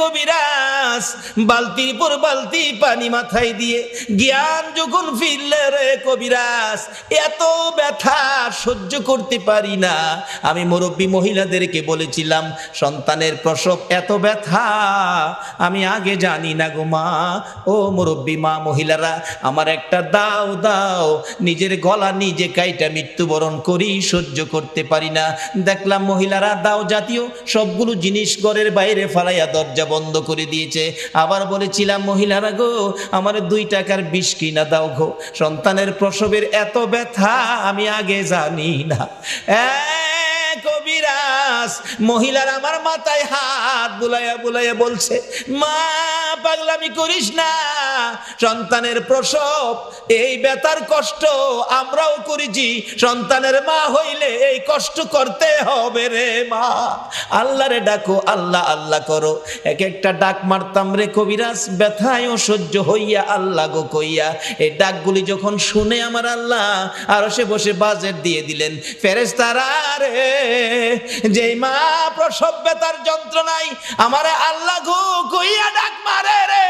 কবিরাজ, বালতির পর বালতি পানি মাথায় দিয়ে জ্ঞান যখন ফিরলে রে কবিরাজ, এত ব্যথা সহ্য করতে পারি না। আমি মুরব্বী মহিলাদেরকে বলেছিলাম, সন্তানের প্রসব এত ব্যথা, আমি আগে জানি না গো মা। ও মুরব্বী মা মহিলারা, আমার একটা দাও দাও, নিজের গলা নিজে কাইটা মৃত্যুবরণ করি, সহ্য করতে পারি না। দেখলাম মহিলারা, দাও জাতীয় সবগুলো জিনিস ঘরের বাইরে ফালাইয়া দরজা বন্ধ করে দিয়েছে। আবার বলেছিলাম, মহিলারা গো, আমার দুই টাকার বিষ কিনা দাও গো। সন্তানের প্রসবের এত ব্যথা আমি আগে জানি না। কবিরাজ। মহিলার আমার মাথায় হাত বুলাইয়া বুলাইয়া বলছে, মা, পাগলামি করিস না। সন্তানের প্রসব, এই বেতার কষ্ট আমরাও করেছি। সন্তানের মা হইলে এই কষ্ট করতে হবে রে মা। আল্লাহরে ডাকো, আল্লাহ আল্লাহ করো। এক একটা ডাক মারতাম রে কবিরাজ ব্যথায়ও সহ্য হইয়া আল্লাহ গো কইয়া। এই ডাকগুলি যখন শুনে আমার আল্লাহ আর সে বসে বাজেট দিয়ে দিলেন ফেরেস্তারা রে যেই মা প্রসব ব্যথার যন্ত্রণায় আমারে আল্লাহ গো কইয়া ডাক মারে রে।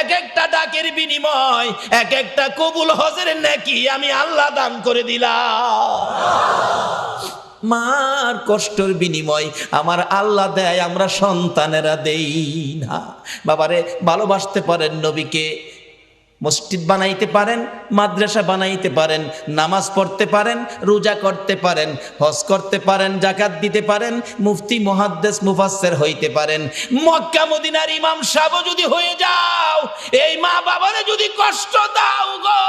এক একটা ডাকের বিনিময়, এক একটা কবুল হজের নাকি আমি আল্লাহ দান করে দিলাম। মার কষ্টর বিনিময় আমার আল্লাহ দেয়, আমরা সন্তানেরা দেই না। বাবারে, ভালোবাসতে পারেন নবীকে মসজিদ বানাইতে পারেন, মাদ্রাসা বানাইতে পারেন, নামাজ পড়তে পারেন, রোজা করতে পারেন, হজ করতে পারেন, জাকাত দিতে পারেন, মুফতি, মুহাদ্দেস, মুফাসসির হইতে পারেন। মক্কা মদিনার ইমাম সাহেব যদি হয়ে যাও, এই মা বাবারে যদি কষ্ট দাও গো,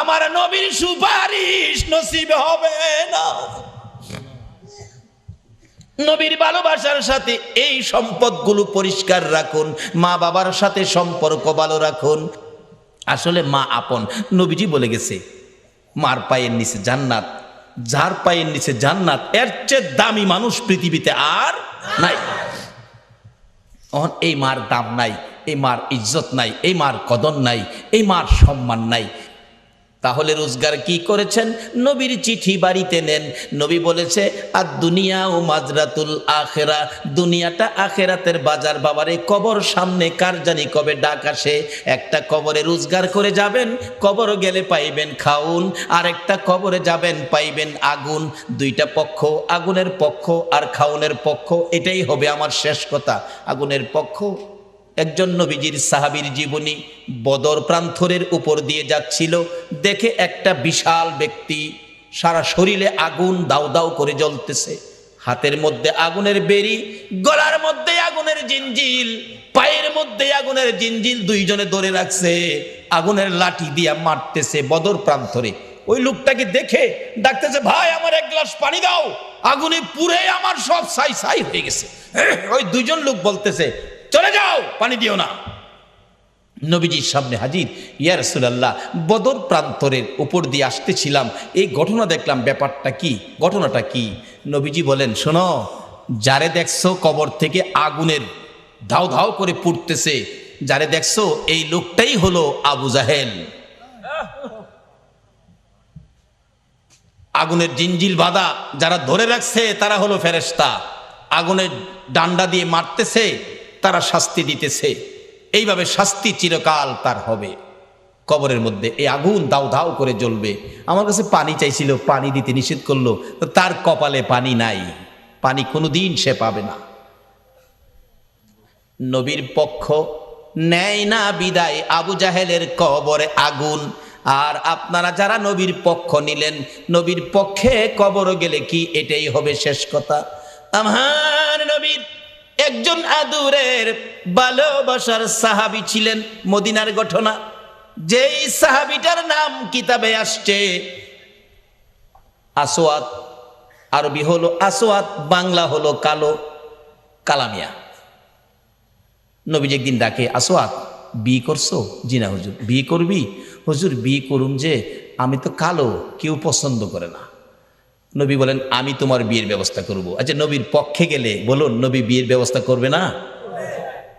আমার নবীর সুপারিশ নসিব হবে না। নবীর ভালোবাসার সাথে এই সম্পদগুলো পরিষ্কার রাখুন, মা বাবার সাথে সম্পর্ক ভালো রাখুন। আসলে মা আপন। নবীজি বলে গেছে, মার পায়ের নিচে জান্নাত, যার পায়ের নিচে জান্নাত, এর চেয়ে দামি মানুষ পৃথিবীতে আর নাই। এই মার দাম নাই, এই মার ইজ্জত নাই, এই মার কদর নাই, এই মার সম্মান নাই। তাহলে রোজগার কি করেছেন? নবীর চিঠি বাড়িতে নেন। নবী বলেছে আর দুনিয়া ও মাজরাতুল আখেরা দুনিয়াটা আখেরাতের বাজার বাবারে কবর সামনে কার জানি কবে ডাক আসে? একটা কবরে রোজগার করে যাবেন, কবর গেলে পাইবেন খাউন। আর একটা কবরে যাবেন, পাইবেন আগুন। দুইটা পক্ষ, আগুনের পক্ষ আর খাউনের পক্ষ, এটাই হবে আমার শেষ কথা। আগুনের পক্ষ একজন নবীজির সাহাবীর জীবনী বদর প্রান্তরের উপর দিয়ে যাচ্ছিল। দেখে একটা বিশাল ব্যক্তি সারা শরীরে আগুন দাউ দাউ করে জ্বলতেছে। হাতের মধ্যে আগুনের বেরি, গলার মধ্যে আগুনের জিঞ্জিল পায়ের মধ্যে আগুনের জিঞ্জিল দুইজনে ধরে রাখছে। আগুনের লাঠি দিয়া মারতেছে বদর প্রান্তরে। ওই লোকটাকে দেখে ডাকতেছে, ভাই, আমার এক গ্লাস পানি দাও। আগুনে পুড়ে আমার সব সাই সাই হয়ে গেছে। ওই দুইজন লোক বলতেছে চলে যাও, পানি দিও না। নবীজির সামনে হাজির, ইয়া রাসূলুল্লাহ, বদর প্রান্তরের উপর দিয়ে আসতেছিলাম। এই ঘটনা দেখলাম, ব্যাপারটা কি? ঘটনাটা কি? নবীজি বলেন, শোনো, যারে দেখছ কবর থেকে আগুনের ধাও ধাও করে পুড়তেছে, যারে দেখছ এই লোকটাই হলো আবু জাহেল। আগুনের জিঞ্জিল বাঁধা যারা ধরে রাখছে, তারা হলো ফেরেশতা। আগুনের ডান্ডা দিয়ে মারতেছে তারা শাস্তি দিতেছে। এইভাবে শাস্তি চিরকাল তার হবে। কবরের মধ্যে এই আগুন দাও দাও করে জ্বলবে। আমার কাছে পানি চাইছিল, পানি দিতে নিষেধ করল। তার কপালে পানি নাই। পানি কোনোদিন সে পাবে না। নবীর পক্ষ, নেয় না বিদায় আবু জাহেলের কবরে আগুন। আর আপনারা যারা নবীর পক্ষ নিলেন, নবীর পক্ষে কবর গেলে কি এটাই হবে শেষ কথা? আমার নবীর একজন আদুরের ভালোবাসার সাহাবি ছিলেন মদিনার ঘটনা। যেই সাহাবিটার নাম কিতাবে আসছে আসোয়াত আরবি হলো আসোয়াত বাংলা হলো কালো, কালামিয়া। নবীজি একদিন ডাকে আসোয়াত বি করছ? জিনা হুজুর। বিয়ে করবি? হুজুর, বিয়ে করুন যে, আমি তো কালো, কেউ পছন্দ করে না। নবী বলেন, আমি তোমার বিয়ের ব্যবস্থা করব। আচ্ছা নবীর পক্ষে গেলে বলুন, নবী বিয়ের ব্যবস্থা করবে না?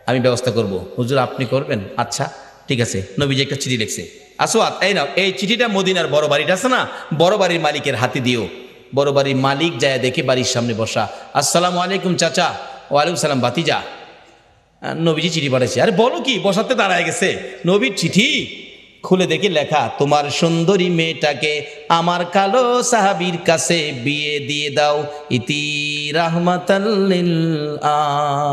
আমি ব্যবস্থা করব। হুজুর, আপনি করবেন? আচ্ছা ঠিক আছে। নবীজি একটা চিঠি লিখছে আসোয়াত এই নাও, এই চিঠিটা মদিনার বড় বাড়িটা আছে না? বড় বাড়ির মালিকের হাতে দিও। বড় বাড়ির মালিক যায় দেখে বাড়ির সামনে বসা, আসসালামু আলাইকুম চাচা। ওয়ালাইকুম সালাম বাতিজা নবীজি চিঠি পাঠাইছে, আরে বলো কি, বসাতে দাঁড়ায় গেছে। নবীর চিঠি? খুলে দেখি লেখা, তোমার সুন্দরী মেয়েটাকে আমার কালো সাহাবীর কাছে বিয়ে দিয়ে দাও। ইতি রাহমাতাল্লিল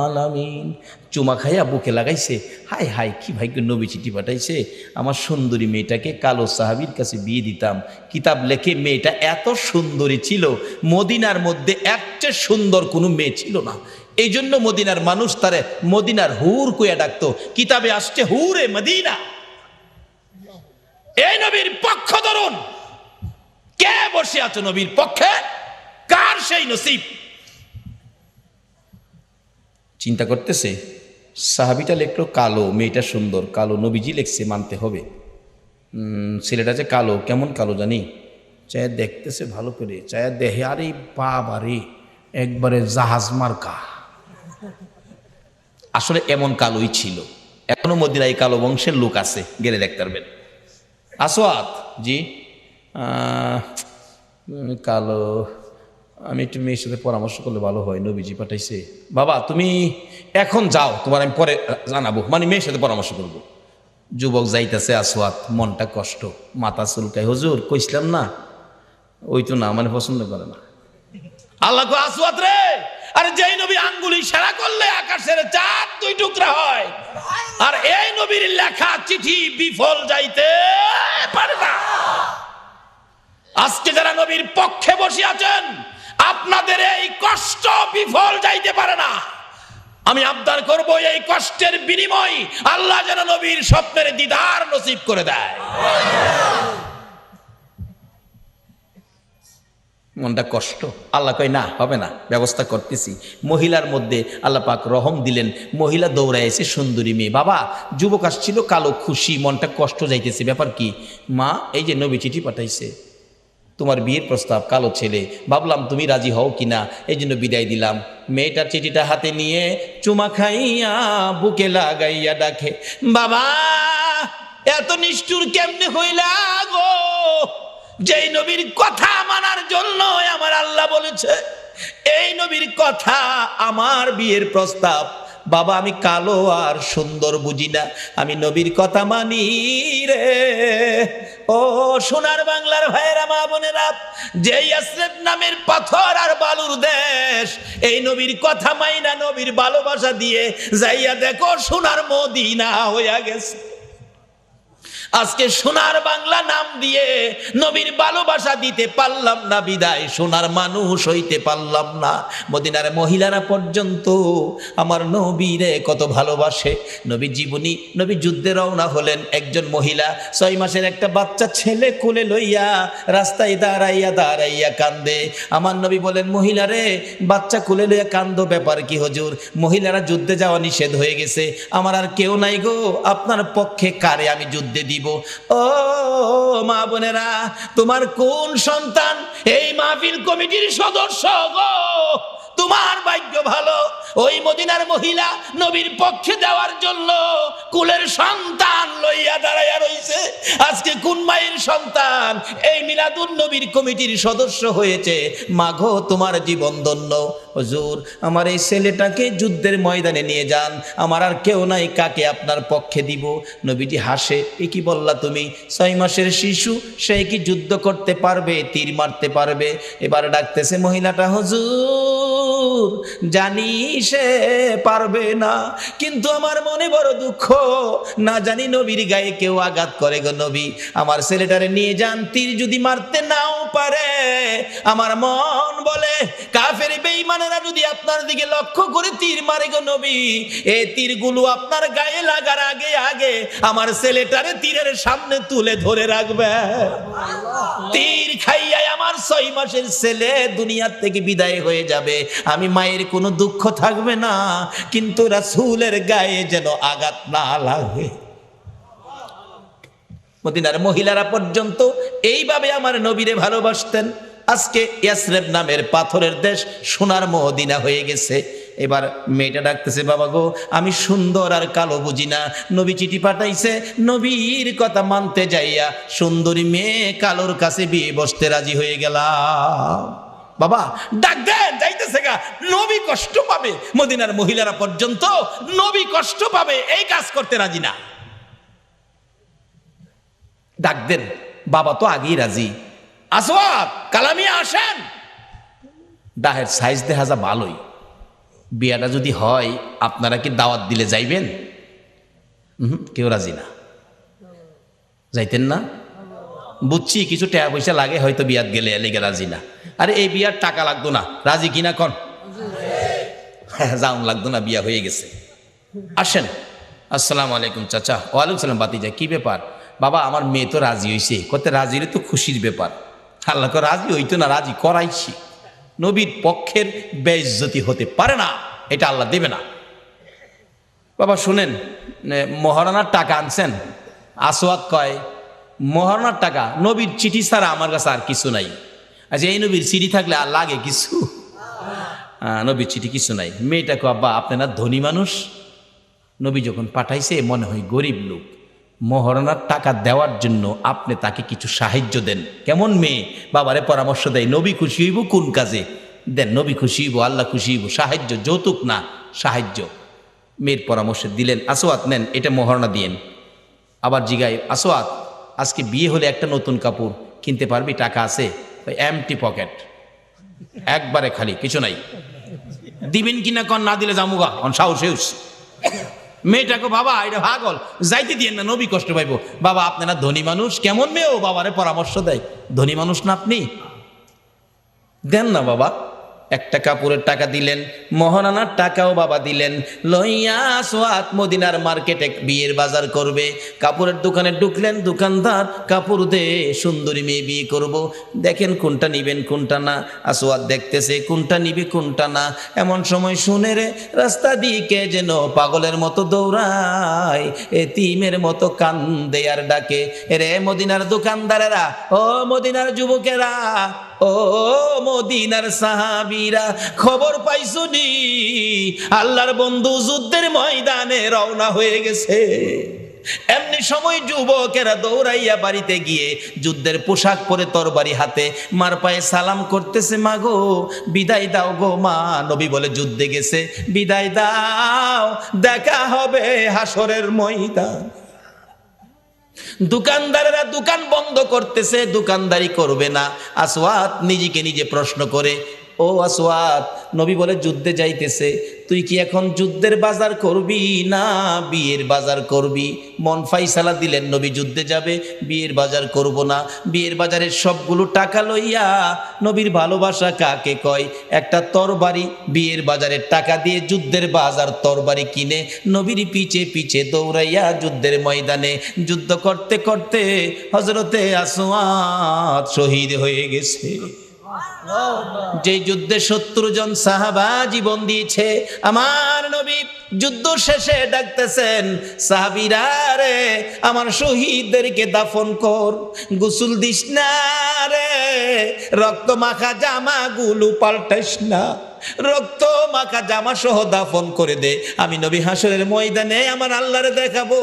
আলামিন। চুমা খাইয়া বুকে লাগাইছে হাই হাই কি ভাগ্য নবী চিঠি পাঠাইছে। আমার সুন্দরী মেয়েটাকে কালো সাহাবীর কাছে বিয়ে দিতাম। কিতাব লেখে মেয়েটা এত সুন্দরী ছিল, মদিনার মধ্যে চেয়ে সুন্দর কোনো মেয়ে ছিল না। এই জন্য মদিনার মানুষ তারে মদিনার হুর কুয়া ডাকতো, কিতাবে আসছে হুরে মদিনা। এই নবীর পক্ষ ধরুন। কে বসে আছো নবীর পক্ষে? কার সেই নসিব? চিন্তা করতেছে, সাহাবিটা লেখলো কালো, মেয়েটা সুন্দর, কালো নবীজি লেখছে, মানতে হবে। ছেলেটা যে কালো, কেমন কালো জানি? চায়া দেখতেছে ভালো করে, চায়া দেহে আরে বাবারে একবারে জাহাজ মার্কা। আসলে এমন কালোই ছিল। এখনও মদিনায় কালো বংশের লোক আছে, গেলে দেখতে পারবেন। আসোয়াত জি। কালো আমি একটু মেয়ের সাথে পরামর্শ করলে ভালো হয় নবীজি পাঠাইছে। বাবা তুমি এখন যাও তোমার আমি পরে জানাব মানে মেয়ের সাথে পরামর্শ করব। যুবক যাইতেছে আসোয়াত মনটা কষ্ট মাথা চুলকায় হুজুর কইসলাম না? ওই তো না মানে পছন্দ করে না। আল্লাহ আসওয়াত রে আরে যেই নবী আঙ্গুলি সেরা করলে আকাশের চাঁদ দুই টুকরা হয় আর এই নবীর লেখা চিঠি বিফল যাইতে পারে না। আজকে যারা নবীর পক্ষে বসে আছেন, আপনাদের এই কষ্ট বিফল যাইতে পারে না। আমি আবদার করব এই কষ্টের বিনিময় আল্লাহ যেন নবীর স্বপ্নের দিদার নসিব করে দেয়। মনটা কষ্ট। আল্লাহ কয়, না, হবে না, ব্যবস্থা করতেছি। মহিলার মধ্যে আল্লাহ পাক রহম দিলেন। মহিলা দৌড়ায় এসে সুন্দরী মেয়ে, বাবা, যুবক আসছিল, কালো, খুশি, মনটা কষ্ট যাইতেছে, ব্যাপার কি? মা, এই যে নবী চিঠি পাঠাইছে, তোমার বিয়ের প্রস্তাব, কালো ছেলে, ভাবলাম তুমি রাজি হও কি না, এই জন্য বিদায় দিলাম। মেয়েটার চিঠিটা হাতে নিয়ে চুমা খাইয়া বুকে লাগাইয়া ডাকে, বাবা, এত নিষ্ঠুর কেমনে হইলা গো? যেই নবীর কথা মানার জন্য আমার আল্লাহ বলেছে, এই নবীর কথা আমার বিয়ের প্রস্তাব। বাবা, আমি কালো আর সুন্দর বুঝি না, আমি নবীর কথা মানি রে। ও সোনার বাংলার ভাইয়েরা, মা বোনেরা, যেই আশ্রেত নামের পাথর আর বালুর দেশ, এই নবীর কথা মাইনা নবীর ভালোবাসা দিয়ে যাইয়া দেখো সোনার মদিনা হইয়া গেছে। আজকে সোনার বাংলা নাম দিয়ে নবীর ভালোবাসা দিতে পারলাম না, বিদায়। সোনার মানুষ হইতে পারলাম না। মদিনার মহিলারা পর্যন্ত আমার নবীরে কত ভালোবাসে। নবী জীবনী, নবী যুদ্ধে রওনা হলেন একজন মহিলা। ছয় মাসের একটা বাচ্চা ছেলে কোলে লইয়া রাস্তায় দাঁড়াইয়া দাঁড়াইয়া কান্দে। আমার নবী বলেন, মহিলারে, বাচ্চা কোলে লইয়া কান্দ, ব্যাপার কি হজুর? মহিলারা যুদ্ধে যাওয়া নিষেধ হয়ে গেছে। আমার আর কেউ নাই গো। আপনার পক্ষে কারে আমি যুদ্ধে দিব? ও মা বোনেরা তোমার কোন সন্তান এই মাহফিল কমিটির সদস্য গো? তোমার ভাগ্য ভালো। ওই মদিনার মহিলা নবীর পক্ষে দেওয়ার জন্য কুলের সন্তান লইয়া দাঁড়াইয়া রইছে। আজকে কোন মায়ের সন্তান? এই মিলাদুন নবীর কমিটির সদস্য হয়েছে। মাঘো তোমার জীবন ধন্য। হুজুর, আমার এই ছেলেটাকে যুদ্ধের ময়দানে নিয়ে যান। আমার আর কেউ নাই, কাকে আপনার পক্ষে দিব? নবীজি হাসে, এ কি বললা তুমি? ছয় মাসের শিশু, সে কি যুদ্ধ করতে পারবে, তীর মারতে পারবে? এবার ডাকতেছে মহিলাটা, হুজুর জানি সে পারবে না। কিন্তু আমার মনে বড় দুঃখ, না জানি নবীর গায়ে কেউ আঘাত করে গো নবী। আমার ছেলেটারে নিয়ে যান, তীর যদি মারতে নাও পারে। আমার মন বলে, কাফের বেঈমানেরা যদি আপনার দিকে লক্ষ্য করে তীর মারে গো নবী এই তীরগুলো আপনার গায়ে লাগার আগে আগে আমার ছেলেটারে তীরের সামনে তুলে ধরে রাখবে। তীর খাইয়াই আমার ছয় মাসের ছেলে দুনিয়ার থেকে বিদায় হয়ে যাবে। আমি মায়ের কোনো দুঃখ থাকবে না, কিন্তু রাসূলের গায়ে যেন আঘাত না লাগে। মদিনার মহিলারা পর্যন্ত এইভাবে আমার নবীরে ভালোবাসতেন। আজকে ইয়াসরেব নামের পাথরের দেশ সোনার মদিনা হয়ে গেছে। এবার মেয়েটা ডাকতেছে, বাবা গো, আমি সুন্দর আর কালো বুঝি না। নবী চিঠি পাঠাইছে, নবীর কথা মানতে যাইয়া সুন্দরী মেয়ে কালোর কাছে বিয়ে বসতে রাজি হয়ে গেলাম। বাবা, ডাক দেন, যাইতেছে গা। নবী কষ্ট পাবে। মদিনার মহিলারা পর্যন্ত নবী কষ্ট পাবে, এই কাজ করতে রাজি না। ডাক দেন, বাবা তো আগেই রাজি। আসওয়াব কালামিয়া আসেন। ডাহের সাইজ দেখা যা ভালোই। বিয়াটা যদি হয়, আপনারা কি দাওয়াত দিলে যাইবেন? কেউ রাজি না। যাইতেন না? বুঝছি, কিছু টাকা পয়সা লাগে, হয়তো বিয়াত গেলে, লেগে রাজি না। আরে এই বিয়ার টাকা লাগতো না। রাজি কিনা কন? যাউন লাগতো না বিয়া হয়ে গেছে। আসেন। আসসালামু আলাইকুম চাচা। ওয়ালাইকুম সালাম বাতিজা কি ব্যাপার? বাবা আমার মেয়ে তো রাজি হয়েছে কত রাজি হলে তো খুশির ব্যাপার। আল্লাহ রাজি হইতো না রাজি করাইছি। নবীর পক্ষের বেইজ্জতি হতে পারে না এটা আল্লাহ দেবে না। বাবা শুনেন নে, মহারানার টাকা আনছেন। আসোয়াদ কয় মহারানার টাকা নবীর চিঠি ছাড়া আমার কাছে আর কিছু নাই। আচ্ছা এই নবীর চিঠি থাকলে আর লাগে কিছু? নবীর চিঠি কিছু নাই। মেয়েটা কো আব্বা আপনারা ধনী মানুষ? নবী যখন পাঠাইছে মনে হয় গরিব লোক। মহারণার টাকা দেওয়ার জন্য আপনি তাকে কিছু সাহায্য দেন। কেমন মেয়ে? বাবারে পরামর্শ দেয় নবী খুশি হইব কোন কাজে? দেন নবী খুশি হইব আল্লাহ খুশি হইব সাহায্য যৌতুক না সাহায্য। মেয়ের পরামর্শ দিলেন আসোয়াত নেন এটা মহারণা দিয়েন। আবার জিগাই আসোয়াত আজকে বিয়ে হলে একটা নতুন কাপড় কিনতে পারবি? টাকা আছে? এমটি পকেট একবারে খালি, কিছু নাই। দিবেন কিনা কন, না দিলে জামুগা অন সাহস হেউস মেয়েটাকে বাবা, এটা ভাগল যাইতে দিয়ে না, নবী কষ্ট পাইব। বাবা, আপনারা ধনী মানুষ, কেমন মেয়েও বাবারে পরামর্শ দেয়। ধনী মানুষ না আপনি? দেন না বাবা। একটা কাপড়ের টাকা দিলেন, মহানানার টাকাও বাবা দিলেন। লইয়া সোয়াত মদিনার মার্কেটে বিয়ের বাজার করবে। কাপড়ের দোকানে ঢুকলেন, দোকানদার, কাপড় দে, সুন্দরী মেয়ে বিয়ে করব। দেখেন কোনটা নিবেন, কোনটা না। আসোয়াত দেখতেছে, কোনটা নিবে, কোনটা না। এমন সময় শুনে রে, রাস্তা দিকে যেন পাগলের মতো দৌড়ায় এ তিমের মতো কান্দে আর ডাকে। রে মদিনার দোকানদারেরা, ও মদিনার যুবকেরা ও মদিনার সাহাবীরা, খবর পাইছুনি? আল্লাহর বন্ধু যুদ্ধের ময়দানে রওনা হয়ে গেছে। এমনি সময় যুবকেরা দৌড়াইয়া বাড়িতে গিয়ে যুদ্ধের পোশাক পরে তরবারি হাতে মার পায়ে সালাম করতেছে, মা গো, বিদায় দাও গো মা। নবী বলে, যুদ্ধে গেছে, বিদায় দাও, দেখা হবে হাসরের ময়দান। দোকানদারেরা দোকান বন্ধ করতেছে দোকানদারি করবে না। আসওয়াত নিজেকে নিজে প্রশ্ন করে ও আসওয়াত নবী বলে, যুদ্ধে যাইতেছে। তুই কি এখন যুদ্ধের বাজার করবি না বিয়ের বাজার করবি? মন ফাইসালা দিলেন, নবী যুদ্ধে যাবে, বিয়ের বাজার করব না। বিয়ের বাজারের সবগুলো টাকা লইয়া নবীর ভালোবাসা কাকে কয়? একটা তরবারি, বিয়ের বাজারের টাকা দিয়ে যুদ্ধের বাজার তরবারি কিনে নবীর পিছে পিছে দৌড়াইয়া যুদ্ধের ময়দানে। যুদ্ধ করতে করতে হজরতে আসোয়াত শহীদ হয়ে গেছে। যে যুদ্ধে সত্তর জন সাহাবা জীবন দিয়েছে, আমার নবী যুদ্ধ শেষে ডাকতেছেন, সাহাবিরা রে, আমার শহীদদেরকে দাফন কর, গোসল দিস না রে, রক্ত মাখা জামা গুলো পাল্টাইস না, রক্ত মাখা জামা সহ দাফন করে দে, আমি নবী হাসরের ময়দানে আমার আল্লাহরে দেখাবো,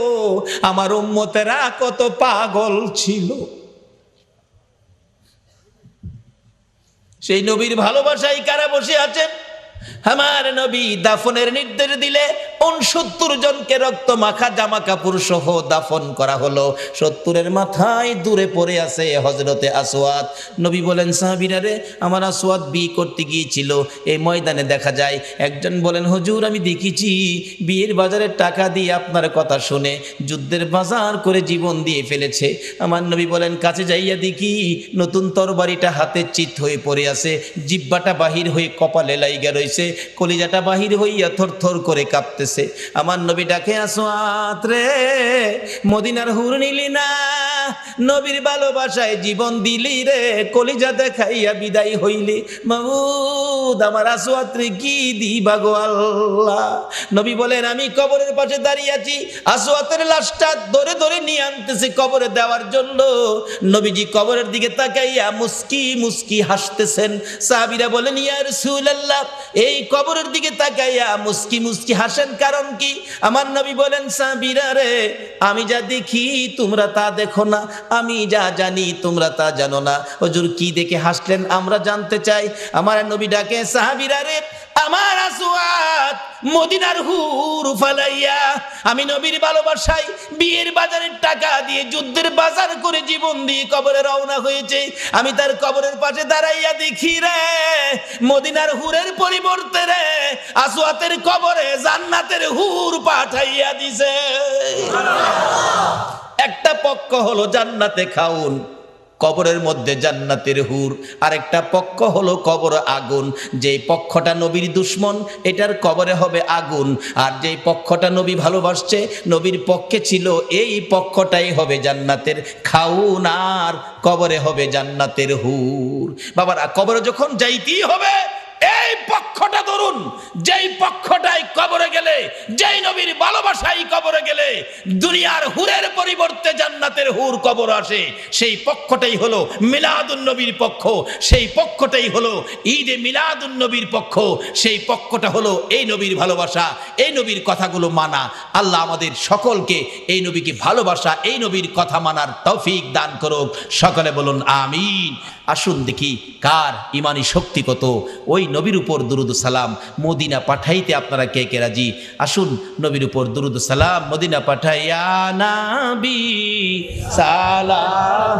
আমার উম্মতেরা কত পাগল ছিল। সেই নবীর ভালোবাসায় কারা বসে আছেন? আমার নবী দাফনের নির্দেশ দিলে উনসত্তর জনকে রক্ত মাখা জামা কাপড় সহ দাফন করা হলো। সত্তরের মাথায় দূরে পড়ে আছে হজরতে আসওয়াত নবী বলেন, সাহাবিরা রে, আমার আসওয়াত বিয়ে করতে গিয়েছিল। এই ময়দানে দেখা যায়, একজন বলেন, হজুর, আমি দেখেছি, বিয়ের বাজারের টাকা দিয়ে আপনার কথা শুনে যুদ্ধের বাজার করে জীবন দিয়ে ফেলেছে। আমার নবী বলেন, কাছে যাইয়া দেখি, নতুন তরবারিটা হাতে চিত হয়ে পড়ে আছে। জিব্বাটা বাহির হয়ে কপালে লাইগা রয়েছে কলিজাটা বাহির হইয়া থর থর করে কাঁপতেছে। আমার নবী ডাকে, আসো রে, মদিনার হুর নিলি না, নবীর ভালোবাসায় জীবন দিলি রে, কলিজা দেখাইয়া বিদায় হইলি। মাহুদ আমার আসোয়াত্রে কি দিবা গো আল্লাহ? নবী বলেন, আমি কবরের পাশে দাঁড়িয়ে আছি আসোয়াতের লাশটা ধরে ধরে নিয়ে আনতেছে কবরে দেওয়ার জন্য। নবীজি কবরের দিকে তাকাইয়া মুস্কি মুস্কি হাসতেছেন। সাহাবিরা বলেন, ইয়া রাসূলুল্লাহ এই কবরের দিকে তাকাইয়া মুস্কি মুসকি হাসেন, কারণ কি? আমার নবী বলেন, সাবিরা রে, আমি যা দেখি তোমরা তা দেখো না, আমি যা জানি তোমরা তা জানো না। হুজুর কি দেখে হাসলেন? আমরা জানতে চাই। আমার নবী ডাকে, সাহাবিরা রে আমার আসুয়াত মদিনার হুর ফালাইয়া আমি নবীর ভালোবাসায় বিয়ের বাজারের টাকা দিয়ে যুদ্ধের বাজার করে জীবন দিয়ে কবরে রওনা হয়েছে। আমি তার কবরের পাশে দাঁড়াইয়া দেখি রে, মদিনার হুরের পরিবর্তে রে আসুয়াতের কবরে জান্নাতের হুর পাঠাইয়া দিছে। একটা পক্ষ হলো জান্নাতে খাউন কবরের মধ্যে জান্নাতের হুর। আরেকটা পক্ষ হলো কবর আগুন। যেই পক্ষটা নবীর দুশ্মন, এটার কবরে হবে আগুন। আর যেই পক্ষটা নবী ভালোবাসছে, নবীর পক্ষে ছিল, এই পক্ষটাই হবে জান্নাতের খাউন আর কবরে হবে জান্নাতের হুর। বাবারা, কবরে যখন যাইতেই হবে এই পক্ষটা ধরুন, যেই পক্ষটাই কবরে গেলে, যেই নবীর ভালোবাসাই কবরে গেলে, দুনিয়ার হুরের পরিবর্তে জান্নাতের হুর কবর আসে, সেই পক্ষটাই হলো মিলাদুন নবীর পক্ষ, সেই পক্ষটাই হলো ঈদে মিলাদুন নবীর পক্ষ, সেই পক্ষটা হলো এই নবীর ভালোবাসা, এই নবীর কথাগুলো মানা। আল্লাহ আমাদের সকলকে এই নবীকে ভালোবাসা, এই নবীর কথা মানার তৌফিক দান করুক। সকলে বলুন, আমিন। আসুন দেখি কার ইমানি শক্তি কত। ওই নবীর উপর দুরুদ সালাম মদিনা পাঠাইতে আপনারা কে কে রাজি? আসুন নবীর উপর দুরুদ সালাম মদিনা পাঠাইয়া নাবি সালাম।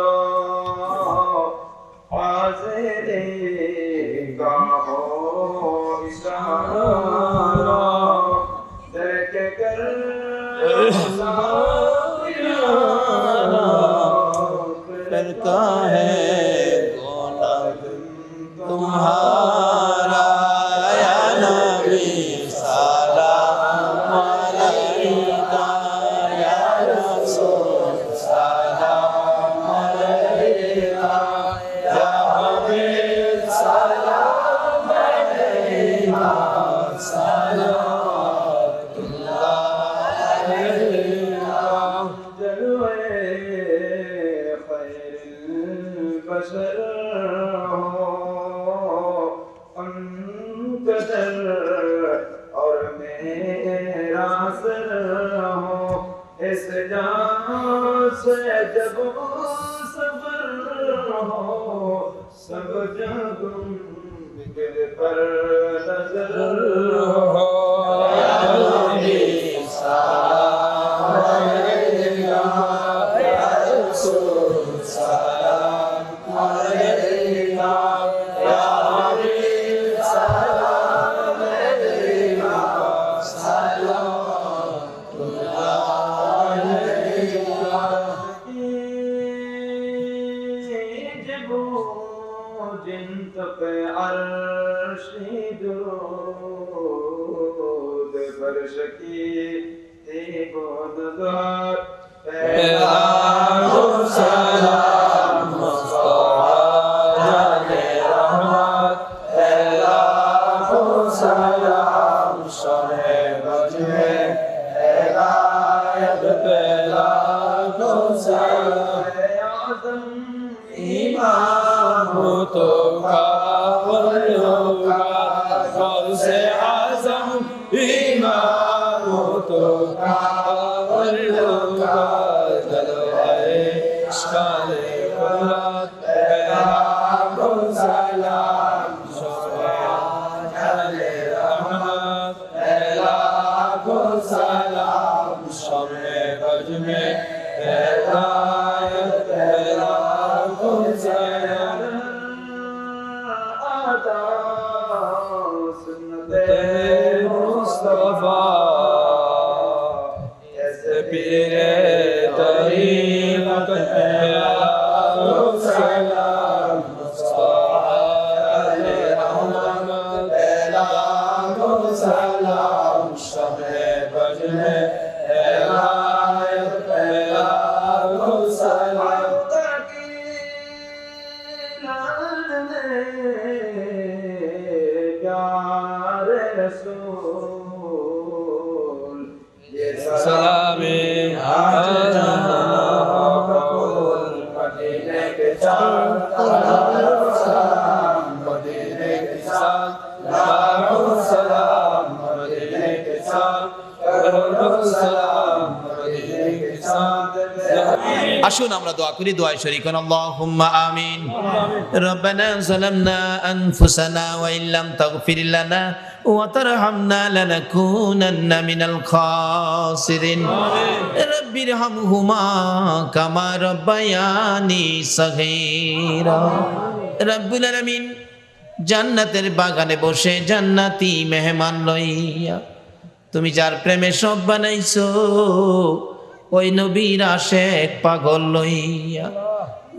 दूध फर्श की थी बोनदार पैगाम सलाम سنت مصطفیٰ پیر تریم ہے আমরা দোয়া করি দোয়া শরীক আল্লাহুম্মা আমিন। রব্বানা যালামনা আনফুসানা ওয়া ইল্লাম তাগফির লানা ওয়া তারহামনা লানাকুনান্না মিনাল খাসিরিন। আমিন রব্বি হামহুমা কামা রব্বায়ানি সাগীরা। রব্বুল আলামিন জান্নাতের বাগানে বসে জান্নাতি মেহমান লইয়া, তুমি যার প্রেমে সব বানাইছো ওই নবীর আশেক পাগল লইয়া।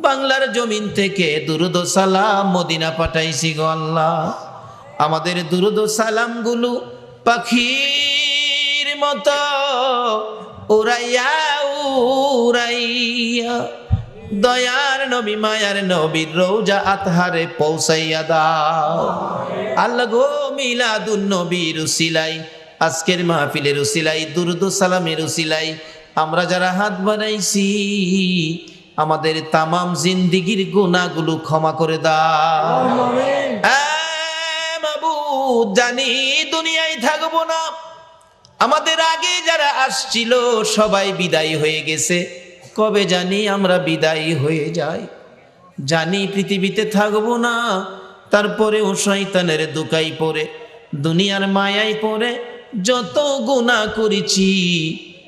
বাংলার জমিন থেকে দুরুদ সালাম মদিনা পাঠাইছি গো আল্লাহ। আমাদের দুরুদ সালামগুলো পাখির মতো উড়াইয়া উড়াইয়া দয়ার নবী, মায়ার নবীর রোজা আতহারে পৌঁছাইয়া দাও। আল্লাহ গো মিলাদুন নবীর উসিলাই আজকের মাহফিলের উসিলাই দুরুদ সালামের উসিলাই আমরা যারা হাত বানাইছি আমাদের তামাম জিন্দিগির গুণাগুলো ক্ষমা করে দাও। মাবুদ, জানি দুনিয়ায় থাকব না। আমাদের আগে যারা আসছিল সবাই বিদায় হয়ে গেছে। কবে জানি আমরা বিদায়ী হয়ে যাই। জানি পৃথিবীতে থাকব না তারপরেও শয়তানের দুকাই পড়ে দুনিয়ার মায়াই পরে যত গুণা করেছি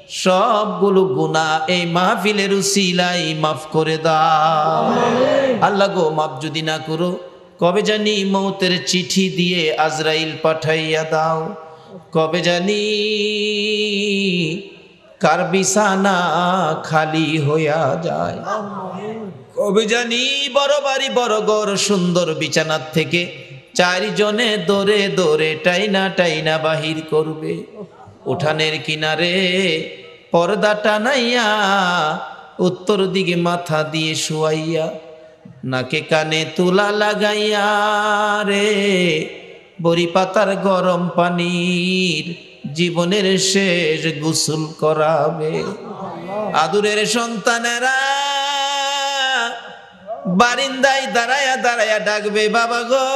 সবগুলো গুণা এই মাহফিলের উসিলাই মাফ করে দাও। আল্লাহ গো, মাফ যদি না করো, কবে জানি মৌতের চিঠি দিয়ে আজরাইল পাঠাইয়া দাও। কবে জানি কার বিছানা খালি হইয়া যায়। কবে জানি বড় বাড়ি, বড় গড় সুন্দর বিছানার থেকে চারিজনে দৌড়ে দৌড়ে টাইনা টাইনা বাহির করবে। উঠানের কিনারে পর্দা টানাইয়া উত্তর দিকে মাথা দিয়ে শুয়াইয়া নাকে কানে তুলা লাগাইয়া রে, বড়ি পাতার গরম পানির জীবনের শেষ গোসল করাবে। আদুরের সন্তানেরা বারিন্দায় দাঁড়ায়া দাঁড়ায়া ডাকবে, বাবা গো,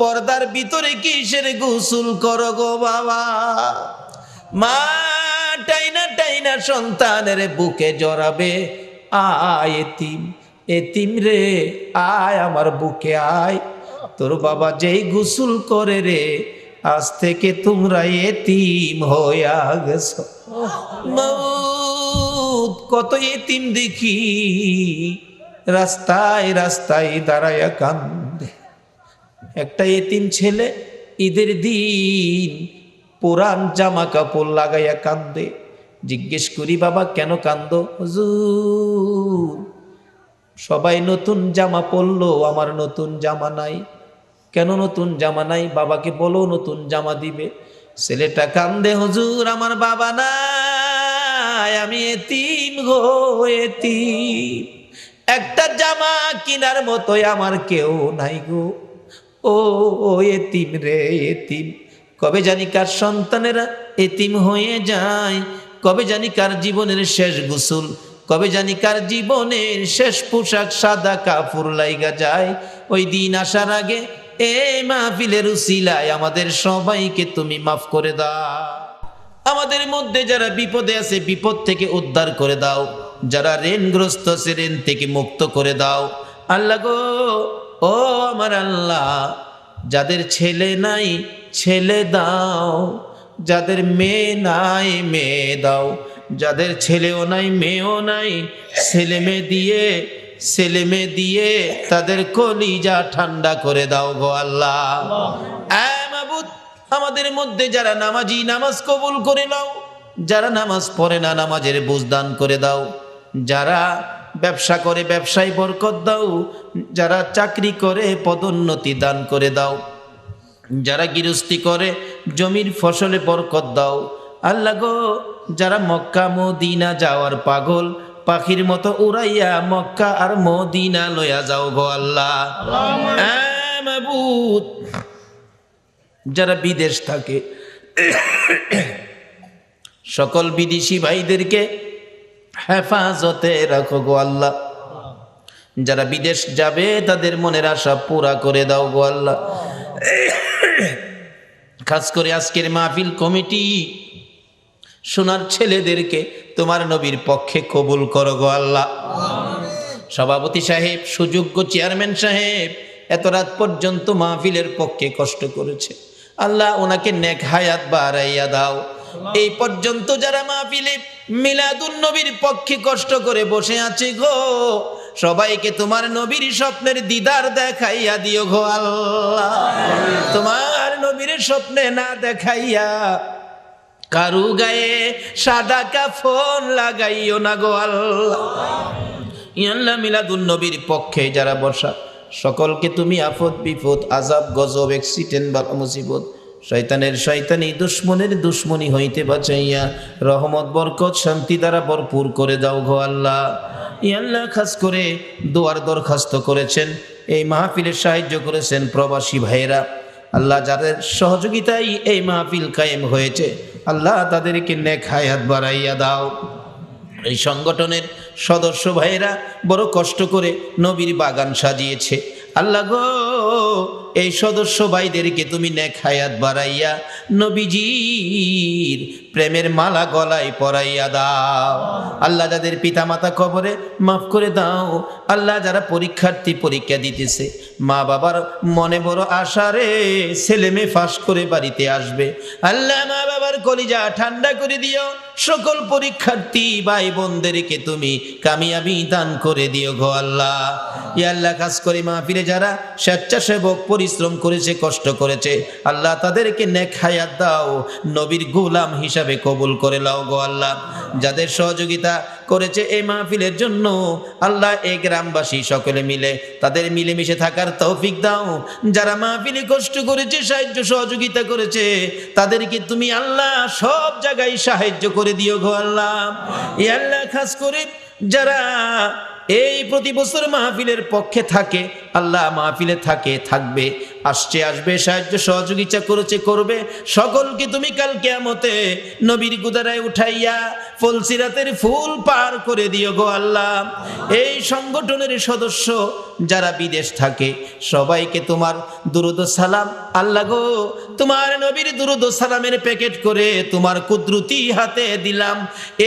পর্দার ভিতরে কিসের গোসল করো গো বাবা? মা, টাইনা টাইনা সন্তানের বুকে জড়াবে। আয় এতিম এতিম রে, আয় আমার বুকে আয়। তোর বাবা যেই গোসল করে রে, আজ থেকে তোমরা এতিম হইয়া গেছো। কত এতিম দেখি, রাস্তায় রাস্তায় দাঁড়ায়া কান্দে। একটা এতিম ছেলে, ঈদের দিন পুরান জামা কাপড় লাগাইয়া কান্দে। জিজ্ঞেস করি, বাবা, কেন কান্দ? হুজুর, সবাই নতুন জামা পরলো, আমার নতুন জামা নাই। কেন নতুন জামা নাই? বাবাকে বলো, নতুন জামা দিবে। ছেলেটা কান্দে, হুজুর, আমার বাবা নাই, আমি এতিম গো, এতিম। একটা জামা কিনার মতোই আমার কেউ নাই গো। ও, এতিম রে, এতিম। কবে জানি কার সন্তানেরা এতিম হয়ে যায়, কবে জানি কার জীবনের শেষ গোসল, কবে জানি কার জীবনের শেষ পোশাক সাদা কাপড় লাইগা যায়। ওই দিন আসার আগে, এ মাহফিলের উসিলায় আমাদের সবাইকে তুমি মাফ করে দাও। আমাদের মধ্যে যারা বিপদে আছে, বিপদ থেকে উদ্ধার করে দাও। যারা ঋণগ্রস্ত আছে, ঋণ থেকে মুক্ত করে দাও। আল্লাহ গো, ও আমার আল্লাহ, যাদের ছেলে নাই ছেলে দাও, যাদের মেয়ে নাই মেয়ে দাও, যাদের ছেলেও নাই মেয়েও নাই, ছেলে মেয়ে দিয়ে, ছেলে মেয়ে দিয়ে তাদের কলিজা ঠান্ডা করে দাও গো আল্লাহ। আমাদের মধ্যে যারা নামাজি নামাজ কবুল করে নাও, যারা নামাজ পড়ে না নামাজের বুঝদান করে দাও, যারা ব্যবসা করে ব্যবসায় বরকত দাও, যারা চাকরি করে পদোন্নতি দান করে দাও যারা গৃহস্থী করে, জমির ফসলে বরকত দাও। আল্লাহ গো, যারা মক্কা মদিনা যাওয়ার পাগল, পাখির মতো উড়াইয়া মক্কা আর মদিনা লইয়া যাও গো আল্লাহ। যারা বিদেশ থাকে, সকল বিদেশি ভাইদেরকে হেফাজতে রাখো গো আল্লাহ। যারা বিদেশ যাবে, তাদের মনের আশা পুরা করে দাও গো আল্লাহ। খাস করে আজকের মাহফিল কমিটি। সোনার ছেলেদেরকে তোমার নবীর পক্ষে কবুল করো গো আল্লাহ। সভাপতি সাহেব, সুযোগ্য চেয়ারম্যান সাহেব, এত রাত পর্যন্ত মাহফিলের পক্ষে কষ্ট করেছে। আল্লাহ ওনাকে নেক হায়াত বাড়াইয়া দাও। এই পর্যন্ত যারা মাহফিলে মিলাদুন নবীর পক্ষে কষ্ট করে বসে আছে গো সবাইকে তোমার নবীর স্বপ্নের দিদার দেখাইয়া দিও গো আল্লাহ। তোমার নবীর স্বপ্নে না দেখাইয়া কারু গায়ে সাদা কাফন লাগাইও না গো আল্লাহ। মিলাদুন নবীর পক্ষে যারা বসা, সকলকে তুমি আফত বিপদ আজাব গজব এক্সিডেন্ট বা মুসিবত, শয়তানের শয়তানি, দুশ্মনের দুশ্মনী হইতে বাঁচাইয়া রহমত, বরকত, শান্তি দ্বারা ভরপুর করে দাও গো আল্লাহ। ইয়াল্লাহ খাস করে দোয়ার দরখাস্ত করেছেন। এই মাহফিলে সাহায্য করেছেন প্রবাসী ভাইয়েরা। আল্লাহ যাদের সহযোগিতায় এই মাহফিল কায়েম হয়েছে, আল্লাহ তাদেরকে নেক হায়াত বাড়াইয়া দাও। এই সংগঠনের সদস্য ভাইয়েরা বড় কষ্ট করে নবীর বাগান সাজিয়েছে। আল্লাহ গো এই সদস্য ভাইদেরকে তুমি নেক হায়াত বাড়াইয়া নবীজির প্রেমের মালা গলায় পরাইয়া দাও। আল্লাহ যাদের পিতামাতা কবরে মাফ করে দাও। আল্লাহ যারা পরীক্ষার্থী পরীক্ষা দিতেছে, মা বাবার মনে বড় আশা রে, ছেলে মেয়ে ফাঁস করে বাড়িতে আসবে। আল্লাহ মা বাবার কলিজা ঠান্ডা করে দিও। সকল পরীক্ষার্থী ভাই বোনদেরকে তুমি কামিয়াবি দান করে দিও গো আল্লাহ। ইয়া আল্লাহ, কাজ করে মাহফিলে যারা স্বেচ্ছাসেবক পরিশ্রম করেছে, কষ্ট করেছে, আল্লাহ তাদেরকে নেক হায়াত দাও, নবীর গোলাম হিসাবে কবুল করে লাও গো আল্লাহ। যাদের সহযোগিতা করেছে এই মাহফিলের জন্য, আল্লাহ এই গ্রামবাসী সকলে মিলে, তাদের মিলেমিশে থাকার তৌফিক দাও। যারা মাহফিলে কষ্ট করেছে, সাহায্য সহযোগিতা করেছে, তাদেরকে তুমি আল্লাহ সব জায়গায় সাহায্য করে দিও গো আল্লাহ। আল্লাহ খাস করে যারা এই প্রতি বছর মাহফিলের পক্ষে থাকে আল্লাহ মাহফিলে থাকে থাকবে। আসছে, আসবে, সাহায্য, সহযোগিতা করেছে, করবে। সকলকে তুমি কাল কেয়ামতে নবীর গুদারায় উঠাইয়া ফলসিরাতের ফুল পার করে দিও গো আল্লাহ। এই সংগঠনের সদস্য যারা বিদেশ থাকে, সবাইকে তোমার দুরুদ সালাম। আল্লাহ গো, তোমার নবীর দুরুদ সালামের প্যাকেট করে তোমার কুদরতি হাতে দিলাম।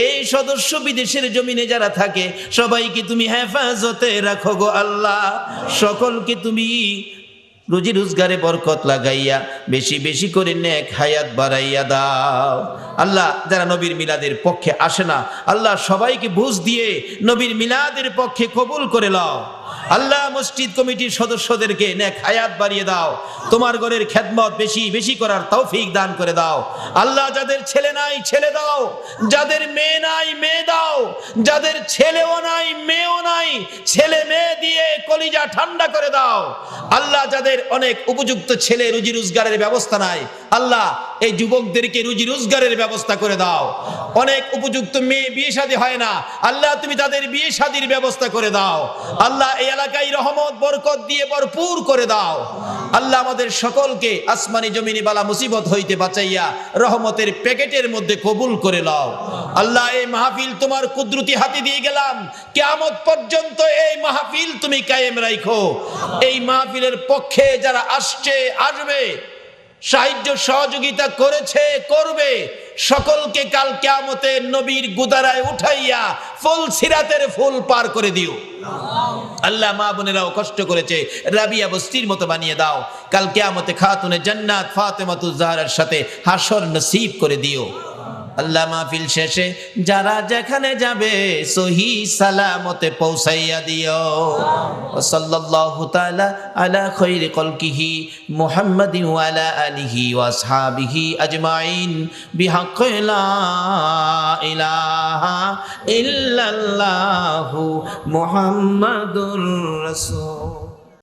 এই সদস্য বিদেশের জমিনে যারা থাকে, সবাইকে তুমি হেফাজতে রাখো গো আল্লাহ। সকলকে তুমি রুজি রোজগারে বরকত লাগাইয়া, বেশি বেশি করে নেক হায়াত বাড়াইয়া দাও। আল্লাহ যারা নবীর মিলাদের পক্ষে আসে না, আল্লাহ সবাইকে বুঝ দিয়ে নবীর মিলাদের পক্ষে কবুল করে লাও। আল্লাহ মসজিদ কমিটির সদস্যদেরকে নেক হায়াত বাড়িয়ে দাও। তোমার ঘরের খেদমত বেশি বেশি করার তৌফিক দান করে দাও। আল্লাহ যাদের ছেলে নাই, ছেলে দাও। যাদের মেয়ে নাই, মেয়ে দাও। যাদের ছেলেও নাই, মেয়েও নাই, ছেলে মেয়ে দিয়ে কলিজা ঠান্ডা করে দাও। আল্লাহ যাদের অনেক উপযুক্ত ছেলে রুজি রোজগারের ব্যবস্থা নাই, আল্লাহ এই যুবকদেরকে রুজি রোজগারের ব্যবস্থা করে দাও। অনেক উপযুক্ত মেয়ে বিয়ে শাদী হয় না, আল্লাহ তুমি তাদের বিয়ে শাদীর ব্যবস্থা করে দাও। আল্লাহ এই এলাকায় রহমত, বরকত দিয়ে ভরপুর করে দাও। আল্লাহ আমাদের সকলকে আসমানি জমিনি বালা মুসিবত হইতে বাঁচাইয়া রহমতের প্যাকেটের মধ্যে কবুল করে নাও আল্লাহ, এই মাহফিল তোমার কুদরতি হাতে দিয়ে গেলাম। কেয়ামত পর্যন্ত এই মাহফিল তুমি কায়েম রাখো এই মাহফিলের পক্ষে যারা আসছে, আসবে, সাহায্য সহযোগিতা করেছে, করবে, সকলকে কাল কেয়ামতে নবীর গুদারায় উঠাইয়া ফুল সিরাতের ফুল পার করে দিও। আল্লাহ মা বোনেরাও কষ্ট করেছে। রাবিয়া বস্তির মতো বানিয়ে দাও। কাল কেয়ামতে খাতুনে জান্নাত ফাতেমাতুজ জাহরার সাথে হাসর নসিব করে দিও। আল্লাহ মাহফিল শেষে যারা যেখানে যাবে সহি সালামতে পৌঁছাইয়া দিও। সাল্লাল্লাহু তাআলা আলা খাইরি কলকিহি মুহাম্মাদিন ওয়া আলা আলিহি ওয়া আসহাবিহি আজমাইন। বিহাক্কি লা ইলাহা ইল্লাল্লাহু মুহাম্মাদুর রাসূল।